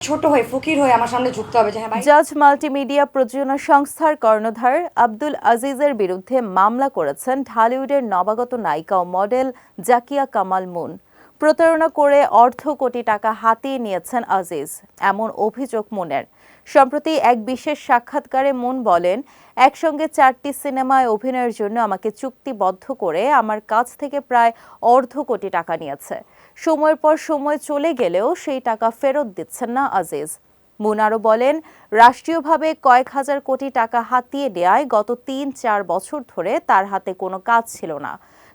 ছোট হয়ে, ফকির হয়ে আমার সামনে ঝুঁকতে হবে। জাজ মাল্টিমিডিয়া প্রযোজনা সংস্থার কর্ণধার আব্দুল আজিজের বিরুদ্ধে মামলা করেছেন ঢালিউডের নবাগত নায়িকা ও মডেল জাকিয়া কামাল মুন। প্রতারণা করে অর্ধ কোটি টাকা হাতিয়ে নিয়েছেন আজিজ, এমন অভিযোগ মনের। সম্প্রতি এক বিশেষ সাক্ষাৎকারে মুন বলেন, একসঙ্গে চারটি সিনেমায় অভিনয়ের জন্য আমাকে চুক্তিবদ্ধ করে আমার কাছ থেকে প্রায় অর্ধ কোটি টাকা নিয়েছে। সময়ের পর সময় চলে গেলেও সেই টাকা ফেরত দিচ্ছেন না আজিজ। মুন আরও বলেন, রাষ্ট্রীয়ভাবে কয়েক হাজার কোটি টাকা হাতিয়ে নেয় গত তিন চার বছর ধরে তার হাতে কোনো কাজ ছিল না।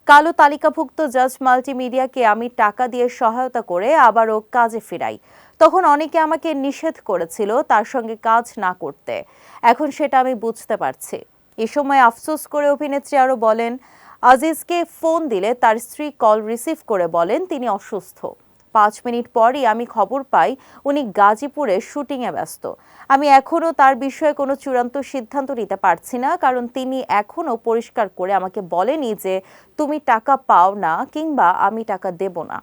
কালো তালিকাভুক্ত জাজ মাল্টিমিডিয়াকে আমি টাকা দিয়ে সহায়তা করে আবারও কাজে ফিরাই। তখন অনেকে আমাকে নিষেধ করেছিল তার সঙ্গে কাজ না করতে। এখন সেটা আমি বুঝতে পারছি। এ সময় আফসোস করে অভিনেত্রী আরও বলেন, আজিজকে ফোন দিলে তার স্ত্রী কল রিসিভ করে বলেন তিনি অসুস্থ। পাঁচ মিনিট পরই আমি খবর পাই উনি গাজীপুরে শুটিংয়ে ব্যস্ত। আমি এখনও তার বিষয়ে কোনো চূড়ান্ত সিদ্ধান্ত নিতে পারছি না, কারণ তিনি এখনও পরিষ্কার করে আমাকে বলেনি যে তুমি টাকা পাও না কিংবা আমি টাকা দেব না।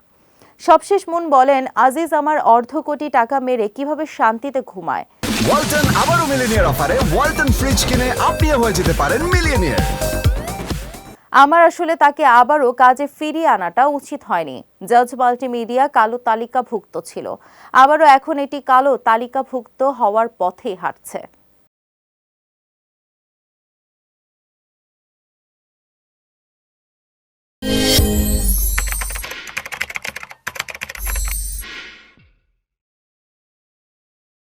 সবশেষ মুন বলেন, আজিজ আমার অর্ধ কোটি টাকা মেরে কীভাবে শান্তিতে ঘুমায়? ওয়ালটন আবারও মিলিনিয়ার অফারে, ওয়ালটন ফ্রিজ কিনে আপনিও হয়ে যেতে পারেন মিলিয়নিয়ার। আমার আসলে তাকে আবারও কাজে ফিরিয়ে আনাটা উচিত হয়নি। জজ মাল্টিমিডিয়া কালো তালিকাভুক্ত ছিল। আবারও এখন এটি কালো তালিকাভুক্ত হওয়ার পথেই হাঁটছে।